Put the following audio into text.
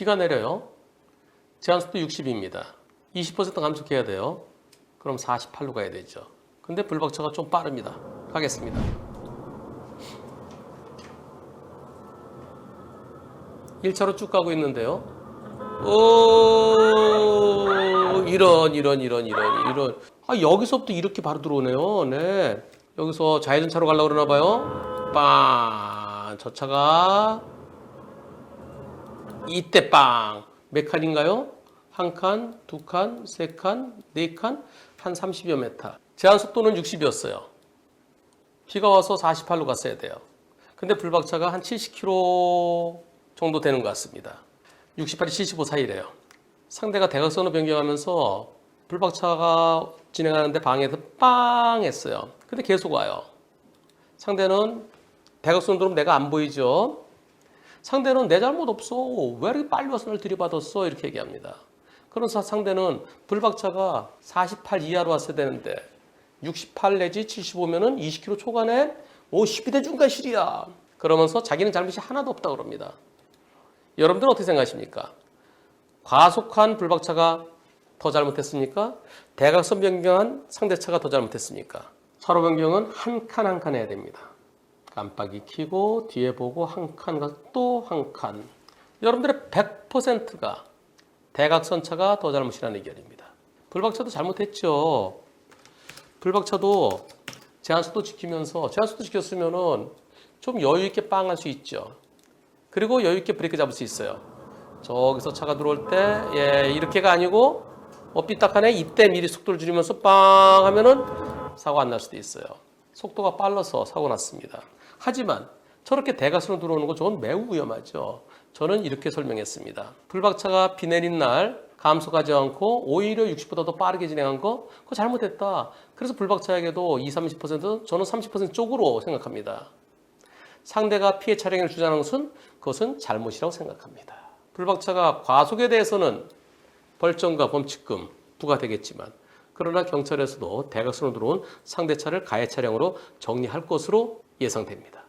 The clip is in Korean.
비가 내려요. 제한속도 60입니다. 20% 감속해야 돼요. 그럼 48로 가야 되죠. 근데 불박차가 좀 빠릅니다. 가겠습니다. 1차로 쭉 가고 있는데요. 오, 이런, 이런, 이런, 이런, 이런. 아, 여기서부터 이렇게 바로 들어오네요. 네. 여기서 좌회전차로 가려고 그러나 봐요. 빵. 저 차가 이때 빵. 몇 칸인가요? 한 칸, 두 칸, 세 칸, 네 칸, 한 30여 메타. 제한 속도는 60이었어요. 비가 와서 48로 갔어야 돼요. 근데 불박차가 한 70km 정도 되는 것 같습니다. 68이 75 사이래요. 상대가 대각선으로 변경하면서 불박차가 진행하는데 방에서 빵 했어요. 근데 계속 와요. 상대는 대각선으로 내가 안 보이죠. 상대는 내 잘못 없어. 왜 이렇게 빨리 와서 날 들이받았어? 이렇게 얘기합니다. 그래서 상대는 불박차가 48 이하로 왔어야 되는데 68 내지 75면은 20km 초반에 오 12대 중과실이야. 그러면서 자기는 잘못이 하나도 없다 그럽니다. 여러분들은 어떻게 생각하십니까? 과속한 불박차가 더 잘못했습니까? 대각선 변경한 상대차가 더 잘못했습니까? 차로 변경은 한 칸 한 칸 해야 됩니다. 깜빡이 켜고 뒤에 보고 한 칸 가서 또 한 칸. 여러분들의 100%가 대각선차가 더 잘못이라는 의견입니다. 불박차도 잘못했죠. 불박차도 제한속도 지키면서 제한속도 지켰으면은 좀 여유 있게 빵할 수 있죠. 그리고 여유 있게 브레이크 잡을 수 있어요. 저기서 차가 들어올 때, 예, 이렇게가 아니고, 어, 삐딱하네. 이때 미리 속도를 줄이면서 빵 하면은 사고 안 날 수도 있어요. 속도가 빨라서 사고 났습니다. 하지만 저렇게 대각선으로 들어오는 거 저건 매우 위험하죠. 저는 이렇게 설명했습니다. 불박차가 비 내린 날 감속하지 않고 오히려 60보다 더 빠르게 진행한 거, 그거 잘못했다. 그래서 불박차에게도 20, 30% 저는 30% 쪽으로 생각합니다. 상대가 피해 차량을 주장하는 것은 그것은 잘못이라고 생각합니다. 불박차가 과속에 대해서는 벌점과 범칙금 부과되겠지만 그러나 경찰에서도 대각선으로 들어온 상대 차를 가해 차량으로 정리할 것으로 예상됩니다.